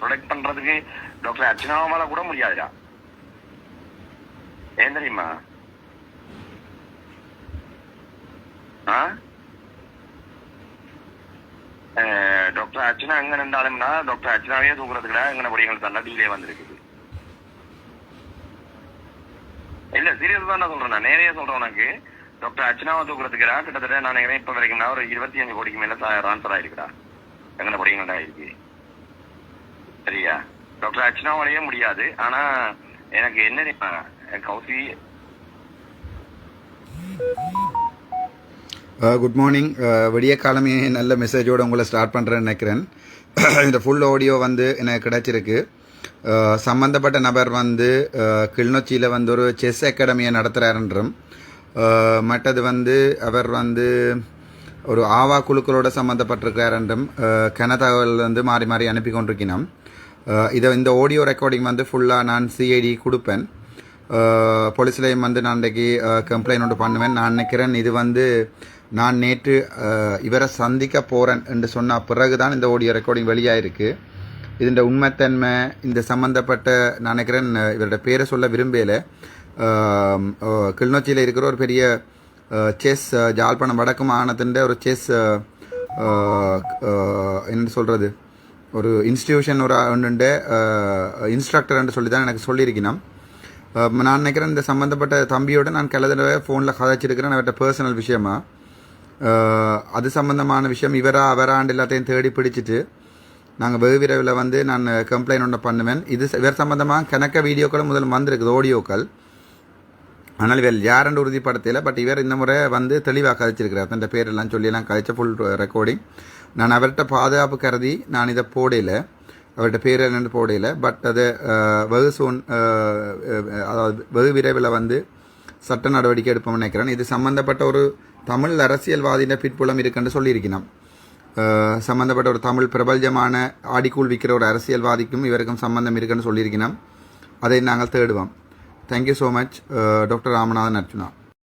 Protect பண்றதுக்கு doctor அர்ச்சனாவால கூட முடியாதுடா. ஏன் தெரியுமா? டாக்டர் அர்ச்சனா எங்க நின்றாலும்னா டாக்டர் அர்ச்சனாவே தூக்குறதுக்குடா எங்கன படிகள் தான் டிலே வந்திருக்குது. இல்ல சீரியஸ் தான் நான் சொல்றேன் நான். நேரையே சொல்றேன் உனக்கு. டாக்டர் அர்ச்சனாவை தூக்குறதுக்குடா கிட்டத்தட்ட நான் நினைக்கிறேன் இப்ப வரைக்கும்னா நான் ஒரு இருபத்தி அஞ்சு கோடிக்கு மேல ஆன்சர் ஆயிருக்குடா. எங்கன படிகள் தான் இருக்கு சரியா? டாக்டர் அர்ச்சனாவாலேயே முடியாது. ஆனா எனக்கு என்ன கௌசி. குட் மார்னிங் விடிய காலமே நல்ல மெசேஜோடு உங்களை ஸ்டார்ட் பண்ணுறேன்னு நினைக்கிறேன். இந்த ஃபுல் ஆடியோ வந்து எனக்கு கிடச்சிருக்கு. சம்மந்தப்பட்ட சம்பந்தப்பட்ட நபர் வந்து கிளிநொச்சியில் வந்து ஒரு செஸ் அகாடமியை நடத்துகிறாருன்றும் மற்றது வந்து அவர் வந்து ஒரு ஆவா குழுக்களோட சம்மந்தப்பட்டிருக்கிறார் என்றும் கன தகவல் வந்து மாறி மாறி அனுப்பி கொண்டிருக்கிறோம் இதை இந்த ஆடியோ ரெக்கார்டிங் வந்து ஃபுல்லாக நான் சிஐடி கொடுப்பேன். போலீஸ்லேயும் வந்து நான் இன்றைக்கு கம்ப்ளைண்ட் ஒன்று பண்ணுவேன். நான் நினைக்கிறேன் இது வந்து நான் நேற்று இவரை சந்திக்க போகிறேன் என்று சொன்ன பிறகு தான் இந்த ஆடியோ ரெக்கார்டிங் வெளியாயிருக்கு. இதோட உண்மைத்தன்மை இந்த சம்மந்தப்பட்ட நான் நினைக்கிறேன் இவரோட பேரை சொல்ல விரும்பலை. கிளிநொச்சியில் இருக்கிற ஒரு பெரிய செஸ் ஜாழ்ப்பாணம் வடக்கு மாகாணத்தின் ஒரு செஸ் என்ன சொல்கிறது ஒரு இன்ஸ்டிடியூஷன் ஒரு ஒன்று இன்ஸ்ட்ரக்டர்ன்னு சொல்லி தான் எனக்கு சொல்லியிருக்கணும் நான் நினைக்கிறேன் இந்த சம்மந்தப்பட்ட தம்பியோட நான் கிள தடவை ஃபோனில் கதைச்சிருக்கிறேன் அவர்கிட்ட பர்சனல் விஷயமா. அது சம்பந்தமான விஷயம் இவரா அவராண்டு எல்லாத்தையும் தேடி பிடிச்சிட்டு நாங்கள் வெகு விரைவில் வந்து நான் கம்ப்ளைண்ட் ஒன்று பண்ணுவேன். இது இவர் சம்மந்தமாக கணக்க வீடியோக்களும் முதல் வந்திருக்குது ஆடியோக்கள் ஆனால் இவர் யாருன்னு உறுதிப்படுத்தல பட் இவர் இந்த முறை வந்து தெளிவாக கதைச்சிருக்கிறார். தன் பேரெல்லாம் சொல்லியெல்லாம் கதைச்ச ஃபுல் ரெக்கார்டிங் நான் அவர்கிட்ட பாதுகாப்பு கருதி நான் இதை போடையில் அவர்கிட்ட பேர் என்னென்னு போடையில் பட் அது வெகு சூன் அதாவது வெகு விரைவில் வந்து சட்ட நடவடிக்கை எடுப்போம்னு நினைக்கிறேன். இது சம்பந்தப்பட்ட ஒரு தமிழ் அரசியல்வாதியின் பிற்புலம் இருக்குன்னு சொல்லியிருக்கணும். சம்மந்தப்பட்ட சம்பந்தப்பட்ட ஒரு தமிழ் பிரபல்யமான ஆடிக்கூழ் விற்கிற ஒரு அரசியல்வாதிக்கும் இவருக்கும் சம்பந்தம் இருக்குன்னு சொல்லியிருக்கணும். அதை நாங்கள் தேடுவோம். Thank you so much doctor Ramanathan Arjuna